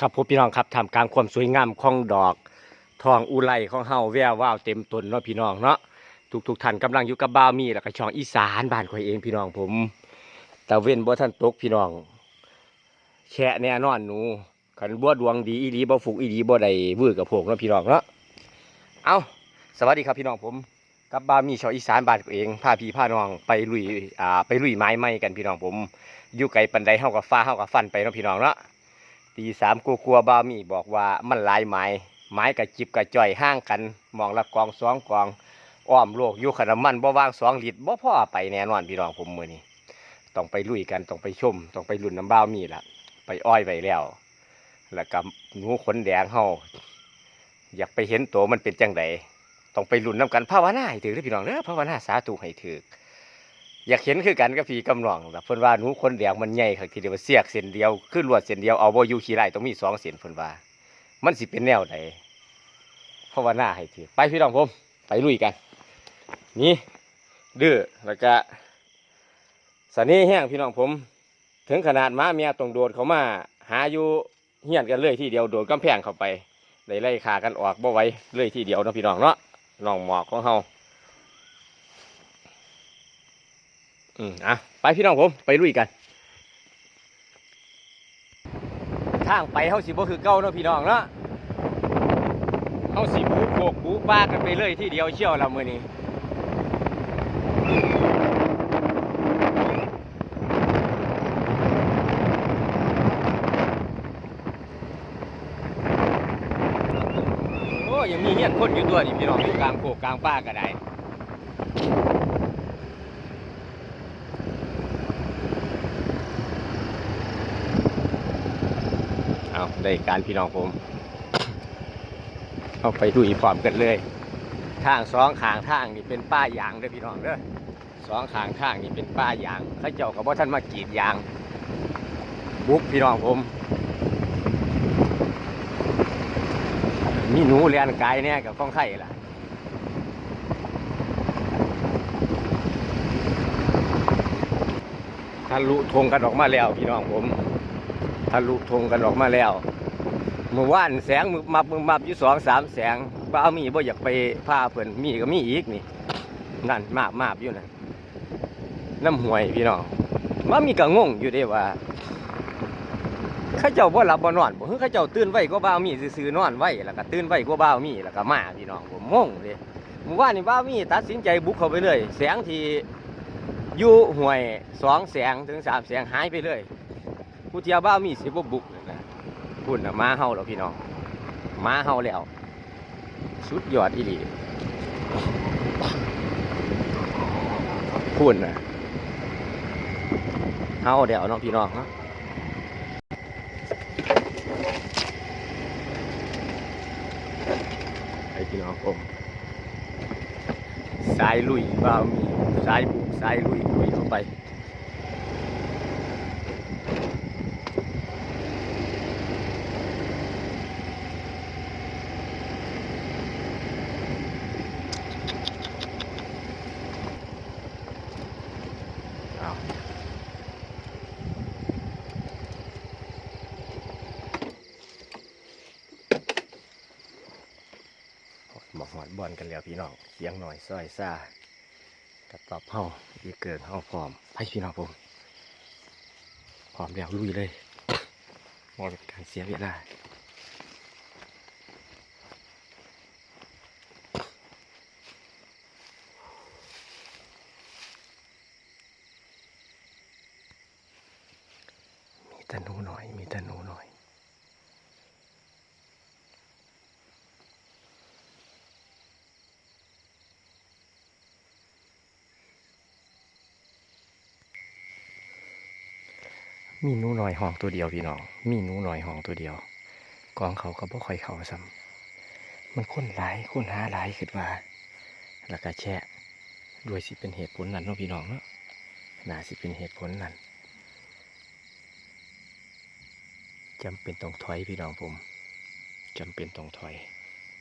ครับผมพี่น้องครับทำกลางความสวยงามของดอก ทองอุไรของเฮาแวววาวเต็มต้นเนาะพี่น้องเนาะทุกทุกๆท่านกำลังอยู่กับบ่าวมีแล้วก็ช่องอีสานบ้านข่อยเองพี่น้องผมแต่เว้นบ่ท่านตกพี่น้องแช่แน่นอนหนูขันบัวดวงดีอีหลีบ่ฟุกอีหลีบ่ได้วื้อกับพวกเนาะพี่น้องเนาะเอาสวัสดีครับพี่น้องผมกับบ่ามีช่ออีสานบ้านเองพาพี่พาน้องไปลุยอ่าไปลุยไม้ไม้กันพี่น้องผมอยู่ไกลปันใดเฮากับฟ้าเฮากับฟันไปเนาะพี่น้องเนาะ ตีสามกลัวๆบามีบอกว่ามันหลายไม้ไม้กับจิบกับจ่อยห้างกันมองละกองสองกองอ้อมโลกอยู่ขนมันบ่ว่างสองลิตรบ่พ่อไปแน่นอนพี่น้องผมมือนี้ต้องไปลุยกันต้องไปชมต้องไปลุ่นน้ำบ้ามีละไปอ้อยไปแล้ว แล้วกับหนูขนแดงเฮาอยากไปเห็นตัวมันเป็นจังไดต้องไปลุ่นน้ำกันภาวนาให้ถือเด้อพี่น้องเด้อภาวนาสาธุให้ถือ อยากเห็นคือกันกับพี่กำนองแบบเพิ่นว่าหนูคนแดงมันใหญ่ครับทีเดียวเสียกเส้นเดียวคือลวดเส้นเดียวเอาบ่อยู่ขี้ไรต้องมีสองเส้นเพิ่นว่า มันสิเป็นแนวใดภาวนาให้ถือไปพี่น้องผมไปลุยกัน นี่ดื้อแล้วก็สนีแห้งพี่น้องผม ถึงขนาดม้าเมียต้องโดดเขามาหาอยู่เฮียนกันเลยทีเดียวโดดกำแพงเข้าไปได้ไล่ขากันออกบ่ไว้เลยทีเดียวนะพี่น้องเนาะน้องหมอกของเฮา อืมอะไปพี่น้องผมไปลุยกันทางไปเฮาสิบ่คือเก่าเนาะพี่น้องเนาะเฮาสิบูโขกบูป้ากันไปเลยที่เดียวเชี่ยวเรามื้อนี้โอ้ยังมีเฮี้ยนคนอยู่ตัวนี่พี่น้องอยู่กลางโขกกลางป้าก็ได้ เอา ได้การพี่น้องผมเอาไปดูอีพร้อมกันเลย ทางสองขางทางนี่เป็นป้ายางเด้อพี่น้องเด้อสองขางทางนี่เป็นป้ายางเข้าเจ้ากับว่าท่านมากรีดยาง บุกพี่น้องผมมีหนูเลียนกายเนี่ยกับข้องไข่ล่ะทะลุทงกันออกมาแล้วพี่น้องผมทะลุธงกันออกมาแล้ว มื่อวานแสงมึกมับมึกมับอยู่สองสามแสงบ้ามีบ่อยากไปพาเพิ่นมีก็มีอีกนี่นั่นมาบมาบอยู่นั่นน้ำห่วยพี่น้องว่ามีก็งงอยู่เด้ว่าข้าเจ้าบ่หลับบ่นอนบ่คือเข้าเจ้าตื่นไว้ก็บ้ามีซื่อๆนอนไว้แล้วก็ตื่นไว้ก็บ้ามีแล้วก็มาพี่น้องผมงงเลยมื่อวานนี่บ้ามีตัดสินใจบุกเข้าไปเลยแสงที่อยู่ห่วยสองแสงถึงสามแสงหายไปเลยผู้เที่ยวบ้ามีสิบบุกเล พุ่นนะมาเฮาแล้วพี่น้องมาเฮาแล้วสุดยอดอีหลีพุ่นนะเฮาเดี๋ยวเนาะพี่น้องเนาะไอพี่น้องผมสายลุยบ้ามีสายบุกสายลุยลุยเข้าไป เอาหมอกหอดบอลกันแล้วพี่น้องเสียงหน่อยซอยซ่ากระตอบเฮาอีเกิดเฮาพร้อมให้พี่น้องผมพร้อมแล้วลุยเลยมองการเสียเวลามีตะนูหน่อย มีตะนูหน่อย มีนูหน่อยห้องตัวเดียวพี่น้องมีนูหน่อยห้องตัวเดียว กองเขาก็บ่ค่อยเข้าซ้ำมันคนหลายคนหาหลายขึ้นว่าแล้วก็แช่ด้วยสิเป็นเหตุผลนั้นเนาะพี่น้องเนาะน่าสิเป็นเหตุผลนั้นจำเป็นต้องถอยพี่น้องผมจำเป็นต้องถอย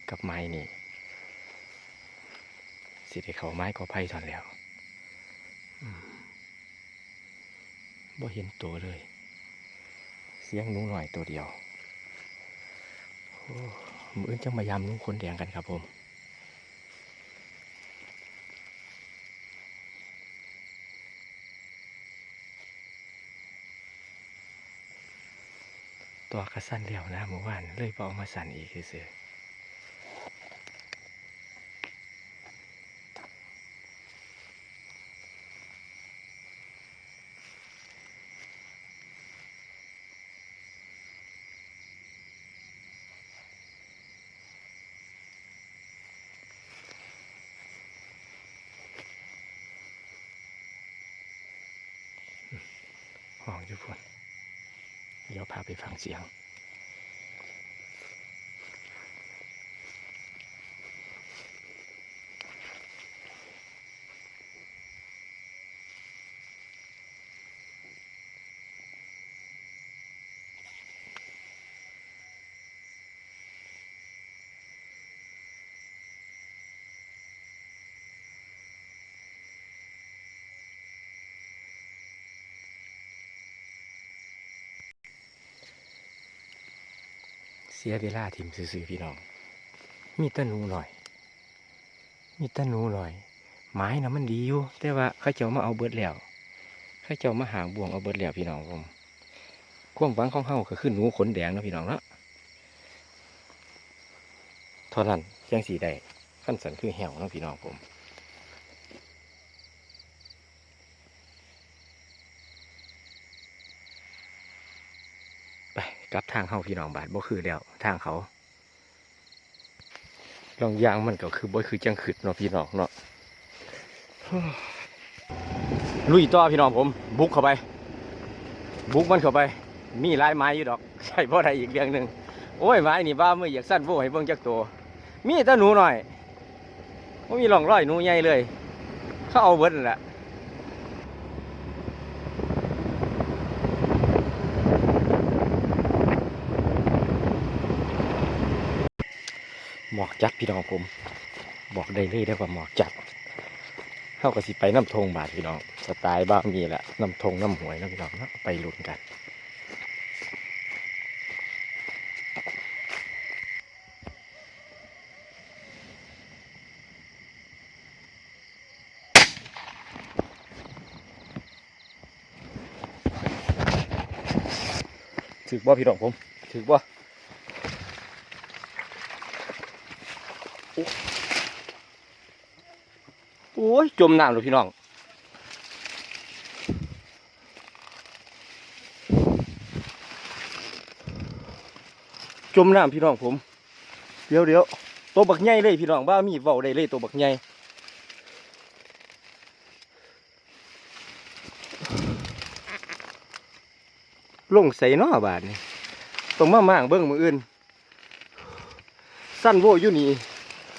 กับไม้นี่สิได้เขาไม้ก็ไพ่ถอนแล้ว บ่เห็นตัวเลย เสียงหนูหน่อยตัวเดียวมืออื่นจังมายำลุงคนแดงกันครับผมตัวกระสั้นเดียวนะเมื่อวานเลยบเอมาสั่นอีกคือ อองอยู่พุ่นเดี๋ยวพาไปฟังเสียง สียเวลาทิมซื่อๆพี่น้อง มีตะนูหน่อย มีตะนูหน่อย ไม้นะมันดีอยู่ แต่ว่าข้าเจ้ามาเอาเบิดแล้วข้าเจ้ามาหางบ่วงเอาเบิดแล้วพี่น้องผมควมหวังของเฮาก็คือหนูขนแดงนะพี่น้องเนาะเท่านั้นยังสีได้ขั้นสันคือแหวนะพี่น้องผม กับทางเข้าพี่น้องบาทบ่คือแล้วทางเขาลองยางมันก็คือบ่คือจังขึ้นเนาะพี่น้องเนาะลุยต่อพี่น้องผม บุกเข้าไป บุกมันเข้าไป มีลายไม้อยู่ดอก ใช่เพราะอะไรอีกเรื่องหนึ่งโอ้ยไม้นี่บ้าเมื่ออยากสั้นโว้ให้เบิ่งจักตัวมีแต่หนูหน่อยไม่มีร่องร้อยหนูใหญ่เลย เขาเอาเบิดแหละ หมอก จัดพี่น้องผม บอกได้เลยได้ว่าหมอกจัดเข้ากับสิไปน้ำทงบาทพี่น้องสไตล์บ้างมีแหละน้ำทงน้ำหวยนะพี่น้องนะไปลุ้นกันถือบ่พี่น้องผมถือบ่ ยจมน้ำเลยพี่น้องจมน้ำพี่น้องผม เดี๋ยวเดี๋ยวตัวบักใหญ่เลยพี่น้องบ้ามีเว้าได้เลยตัวบักใหญ่ลงใส่นอบาทนี่ต้องมาม่างเบิ้งมืออื่น สั้นโวอยู่นี่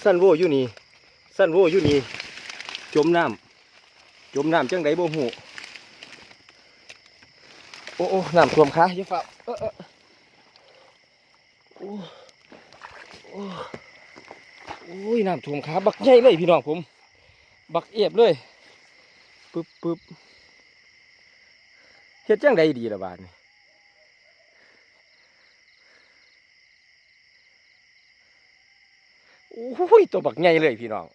สั้นโวอยู่นี่สั้นโวอยู่นี่ จมน้ำจมน้ำจังไดบ่หูโอ้โอ้น้ำท่วมขาอย่าฝ่าเออเออโอ้โอ้โอ้ยน้ำท่วมขาบักใหญ่เลยพี่น้องผม บักเอียบเลยปึ๊บปึ๊บเฮ็ดจังไดดีละบาดนี่โอ้ยตัวบักใหญ่เลยพี่น้อง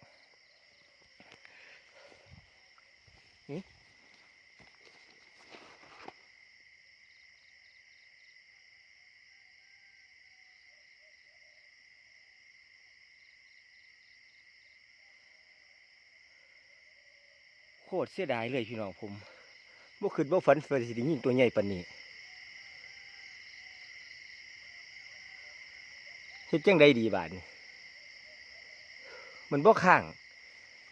โคตรเสียดายเลยพี่น้องผมบ่คิดว่ฝันเฟิร์สิได้ยินตัวใหญ่ปานนี้เฮ็ดจังใดดีบาดนี้มันบ่ข้าง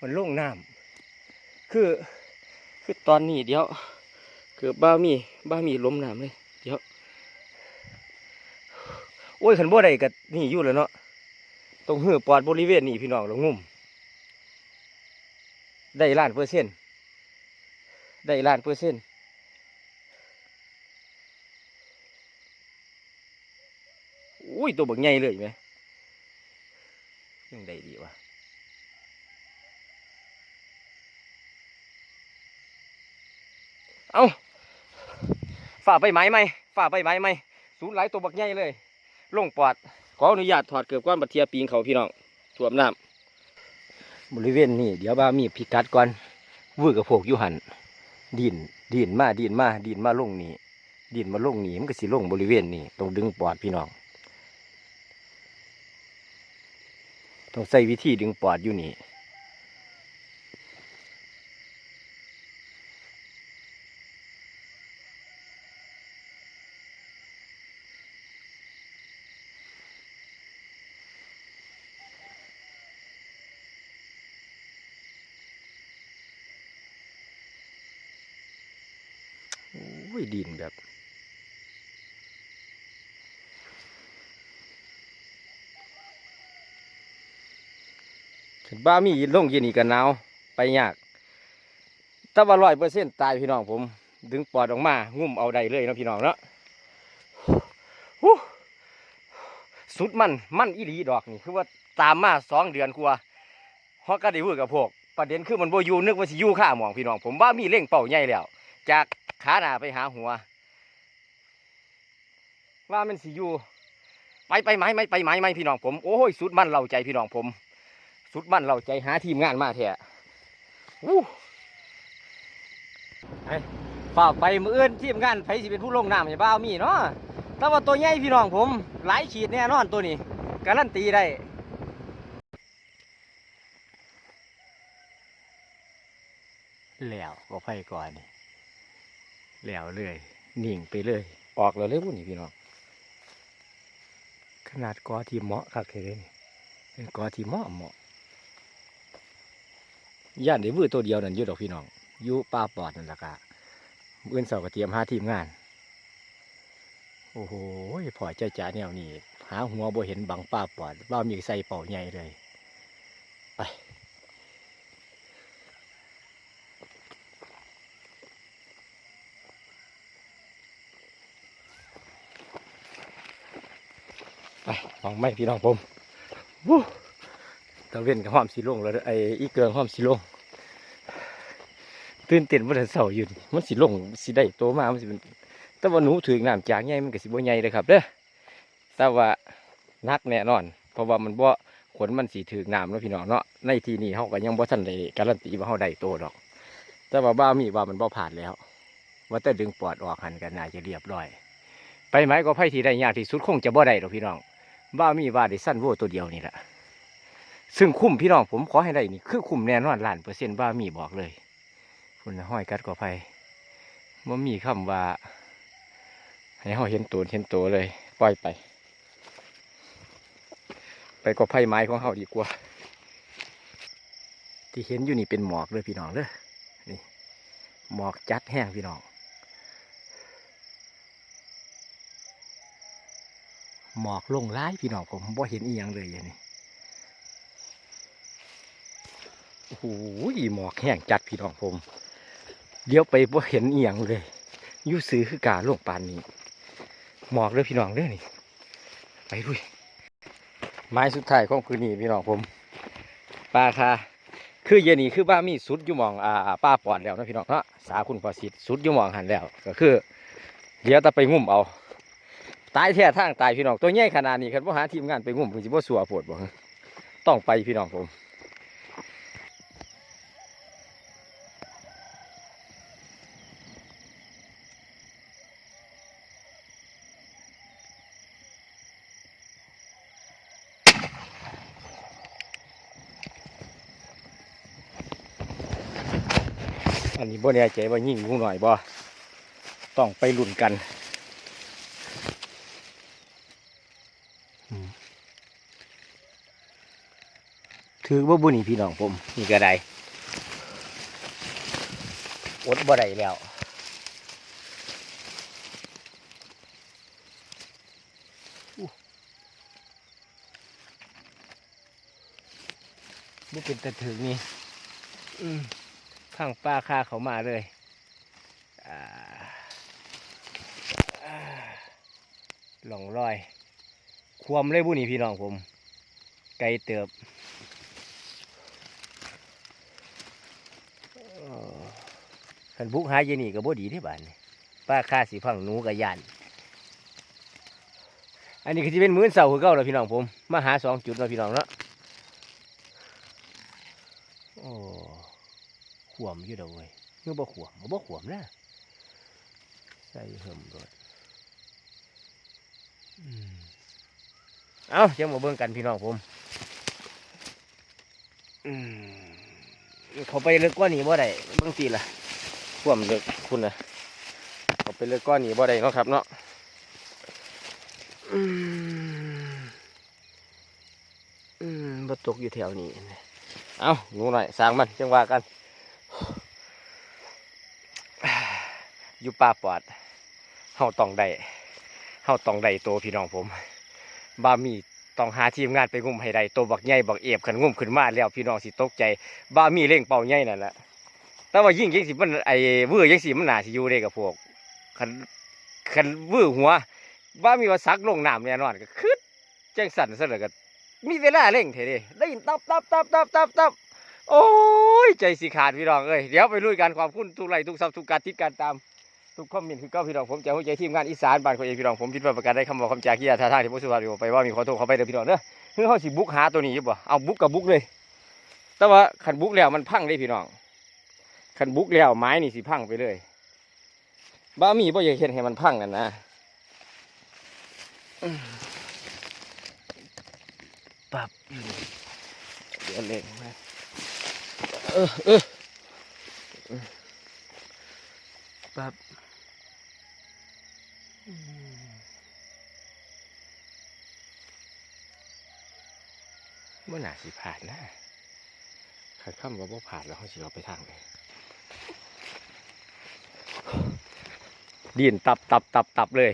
มันลงน้ำคือ คือตอนนี้เดี๋ยวเกือบบ้ามีบ้ามีล้มน้ำเลย เดี๋ยว โอ้ยขันบ่ได้กับนี่อยู่แล้วเนาะตรงหือปอดบริเวณนี้พี่น้องเรางุ่ม ได้ล้านเปอร์เซ็นต์ ได้ล้านเปอร์เซ็นต์อุ้ยตัวบักใหญ่เลยไหมยังได้ดีวะเอาฝ่าไปไม้ไหมฝ่าไปไม้ไหมสูนหลายตัวบักใหญ่เลยลงปอดขออนุญาตถอดเกือบก้อนบัดเทียปีงเขาพี่น้องท่วมน้ำบริเวณนี้เดี๋ยวบ้ามีพิกัดก่อนวือกับพวกยู่หัน ดินดินมาดินมาดินมาลงนี่ดินมาลงนี่มันก็สิลงบริเวณนี้ต้องดึงปอดพี่น้องต้องใส่วิธีดึงปอดอยู่นี่ บ้ามีลงเย็นอีกกันหนาวไปยากถ้าว่าร้อยเปอร์เซ็นต์ตายพี่น้องผม ดึงปอดออกมางุ่มเอาได้เลยนะพี่น้องเนาะสุดมันมันอีหลีดอกนี่คือว่าตามมาสองเดือนกว่าฮอกก็ได้พูดกับพวก ประเด็นคือมันโบยูนึกว่าสิยูข้าหมองพี่น้อง ผมว่ามีเร่งเป่าใหญ่แล้ว จากขาหน้าไปหาหัว ว่ามันสิยูไปไปไหมไม่ไปไหมไม่พี่น้องผม โอ้ยสุดมันเราใจพี่น้องผม สุดมันเราใจหาทีมงานมาแท้วู้ไปฝ่ากไปมืออื่นทีมงานไผสิเป็นผู้ลงน้ำอย่าบ้าวมีเนาะแต่ว่าตัวใหญ่พี่น้องผม หลายขีดแน่นอนตัวนี้การันตีได้แล้วก็ไฟก่อนนี่แล้วเลยนิ่งไปเลย ออกแล้วเลยพวกนี้พี่น้องขนาดกอที่เหมาะคักเลยนี่เป็นกอที่เหมาะเหมาะ ย่านได้วือตัวเดียวนั่นอยู่ดอกพี่น้องอยู่ป่าปอดนั่นแหละกะเอื้อนเสาก็เตรียมหาทีมงาน โอ้โหพอใจจ่าแนวนี้หาหัวบ่เห็นบังป่าปอดบ้ามีใส่เป่าใหญ่เลยไปไปฟังไม่พี่น้องผมวู้ ตะเวนกับหอมสีลงแล้วไอ้อีเกืองหอมสีลงตื่นเต้นว่าจะเสาอยู่นี่มันสีลงสีได้โตมามันสิเป็นแต่ว่าหนูถือน้ำจากใหญ่มันก็สิบ่ใหญ่เลยครับเด้อแต่ว่านักแน่นอน เพราะว่ามันบ่ขนมันสีถือน้ำเนาะพี่น้องเนาะในที่นี้เขาก็ยังบ่ทันได้การันตีว่าเขาได้โตดอก แต่ว่าบ้ามีว่ามันบ่ผ่านแล้ว ว่าแต่ดึงปอดออกหันกันน่าจะเรียบร้อย ไปไหมก็ไพ่ที่ได้ยากที่สุดคงจะบ่ได้หรอกพี่น้องบ้ามีว่าได้สั้นโวตัวเดียวนี่แหละ ซึ่งคุ้มพี่น้องผมขอให้ได้นี่คือคุ้มแน่นอนล้านเปอร์เซ็นต์บ้ามีบอกเลยคุณน่ะห้อยกัดกอไฟมันมีคำว่าให้เขาเห็นตัวเห็นตัวเลย ปล่อยไป ไปกอไฟไม้ของเขาดีกว่า ที่เห็นอยู่นี่เป็นหมอกเลยพี่น้องเลยนี่หมอกจัดแห้งพี่น้องหมอกลงร้ายพี่น้องผมบ่เห็นอีหยังเลยอย่างนี้ โอ้โหหมอกแห้งจัดพี่น้องผมเดี๋ยวไปบ่เห็นเอียงเลยยูซื้อคือกาลงปานนี้ หมอกเลยพี่น้องเลยนี่ไปด้วยไม้สุดท้ายของคืนนี้พี่น้องผมปลาคาคือเย็นนี้คือบ้ามีสุดอยู่มองอ่าป้าปอดแล้วนะพี่น้องเนาะสาคุณพอสิทธิ์สุดอยู่มองหันแล้ว ก็คือ เดี๋ยวจะไปงุ่มเอา ตายแท้ทางตายพี่น้องตัวใหญ่ขนาดนี้ครับว่าหาทีมงานไปงุ่มคือสิบ่สัวโปวดบ่ฮะต้องไปพี่น้องผม บ่แน่ใจว่ายิ่งงูหน่อยบ่ต้องไปลุ้นกันถือว่าบุญนี่พี่น้องผมนี่ก็ได้อดบ่ได้แล้วอู้นี่เป็นตะถึงนี่อืม ข้างป้าค่าเขามาเลยอ่อ่าหลงรอย ความเลยบุนี่พี่น้องผม ไกลเติบขันบุกหาเยนี่ก็บ่ดีที่บ้านนี่ป้าค่าสีพังหนูกับยาน อันนี้คือที่เป็นมื้อเสาร์คือเก่าแล้วพี่น้องผม มาหาสองจุดแล้วพี่น้องเนาะโอ้ข วมอยู่เด้อเว้ยเมื่อบ่ขวมบ่ขวมนะใส่เหิมรถอืมเอ้าจังมาเบิ่งกันพี่น้องผมเขาไปเลิกกว่านี้บ่ได้เบิ่งตีล่ะขวมเลิกคุณนะเขาไปเลิกก้อนนี้บ่ได้เนาะครับเนาะอืมอืมบ่ตกอยู่แถวนี้ เอาหนูหน่อยสร้างมันจังว่ากัน อยู่ป่าปอดเฮาต้องได้เฮาต้องได้โตวพี่น้องผมบามีต้องหาทีมงานไปงุ่มให้ได้โตวบักใหญ่บักเอฟขันงุ่มขึ้นมาแล้วพี่น้องสิตกใจบามีเร่งเป่าใหญ่นั่นแหละแต่ว่ายิ่งยิ่งสิมันไอ้เวื้อยังสิมันหนาสิอยู่ได้กับพวกคันคันเวื้อหัวว่ามีว่าซักลงน้ำแน่นอนก็คือจังสั่นซะเลยก็มีเวลาเร่งเถอะดิได้ยินตับตับตับตับตับตับโอ้ย ใจสิขาดพี่น้องเอ้ย เดี๋ยวไปลุยกันขอบคุณทุกไล่ทุกซับทุกการติดการตาม ทุกคอมเมนต์คือเก้าพี่น้องผมจะหัวใจทีมงานอีสานบ้านคนเองพี่น้องผมผิดพลาประการได้คำบอกคำจากที่ท่าทางที่ผู้สุภาพอยู่ไปว่ามีขอโทษเขาไปเด้อพี่น้องเด้อคือเขาสิบุกหาตัวนี้อยู่บ่เอาบุกกับบุกเลย แต่ว่าขันบุกแล้วมันพังได้พี่น้องขันบุกแล้วไม้นี่สิพังไปเลยบ้ามีบ่อยากเห็นให้มันพังนั่นนะปับเดี๋ยวเล็กมาเออเออปรับ เมื่อหนาสิผ่านนะขัดข้ามว่าบ่ผ่านแล้วเขาสิเอาไปทางไหนดินตับตับตับตับเลย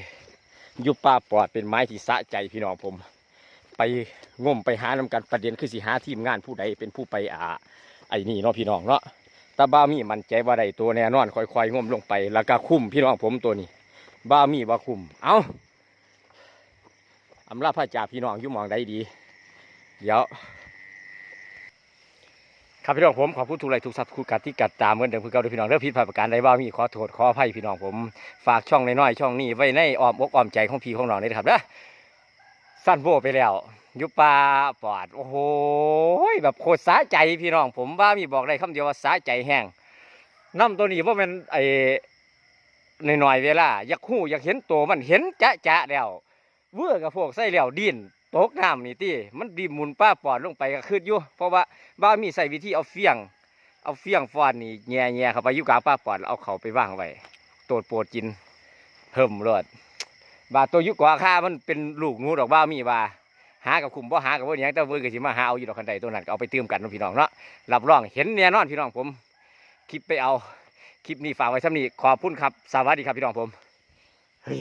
ยุบป่าปอดเป็นไม้ที่สะใจพี่น้องผม ไปงมไปหานำกันประเด็นคือสิหาทีมงานผู้ใดเป็นผู้ไปอ่าไอ้นี่เนาะพี่น้องเนาะต่บ้ามีมันใจว่าใดตัวแน่นอนค่อยๆงมลงไป แล้วก็คุ้มพี่น้องผมตัวนี้บ้ามีว่าคุ้มเอาอำลาพระจ่าพี่น้องอยู่มองใดดี เดี๋ยว ครับพี่น้องผมขอพูดทุกไรทุกสับทุกกัดที่กัดตามเหมือนเดิมคือเก่าเด้อพี่น้องเรื่องผิดพลาดประการใดบ้างมีขอโทษขออภัยพี่น้องผม ฝากช่องน้อยๆช่องนี้ไว้ในอ้อมอกอ้อมใจของพี่ของน้องนี่นะครับนะสั้นโวไปแล้วยุปลาปอดโอ้โหแบบโคตรสาใจพี่น้อง ผมว่ามีบอกได้คำเดียวว่าสาใจแห้งน้ำตัวนี้ว่ามันไอ้หน่อยๆเวลาอยากหู้อยากเห็นตัวมันเห็นจะจะแล้วเวื่อกับพวกไส้แล้วดิน ตกน้ำนี่ตีมันดีหมุนป้าปอดลงไปก็ขึ้นอยู่เพราะว่าบ้ามีใส่วิธีเอาเฟียง เอาเฟียงฟอนนี่แง่แง่เข้าไปยุกลางป้าปอดแล้วเอาเขาไปว่างไว้โตดโปวดกินเพิ่มรอดบาดตัวยุกกว่าค่ามันเป็นลูกหนูดอกบ้ามีบาหากับคุมบ่หากับว่าอย่างแต่เบิ่งก็สิมาหาเอาอยู่ดอกคันใดตัวนั้นเอาไปเติมกันพี่น้องเนาะรับรองเห็นแน่นอนพี่น้องผม คลิปไปเอาคลิปนี้ฝากไว้ซ้ำนี้ขอบคุณครับสวัสดีครับพี่น้องผมเฮ้ย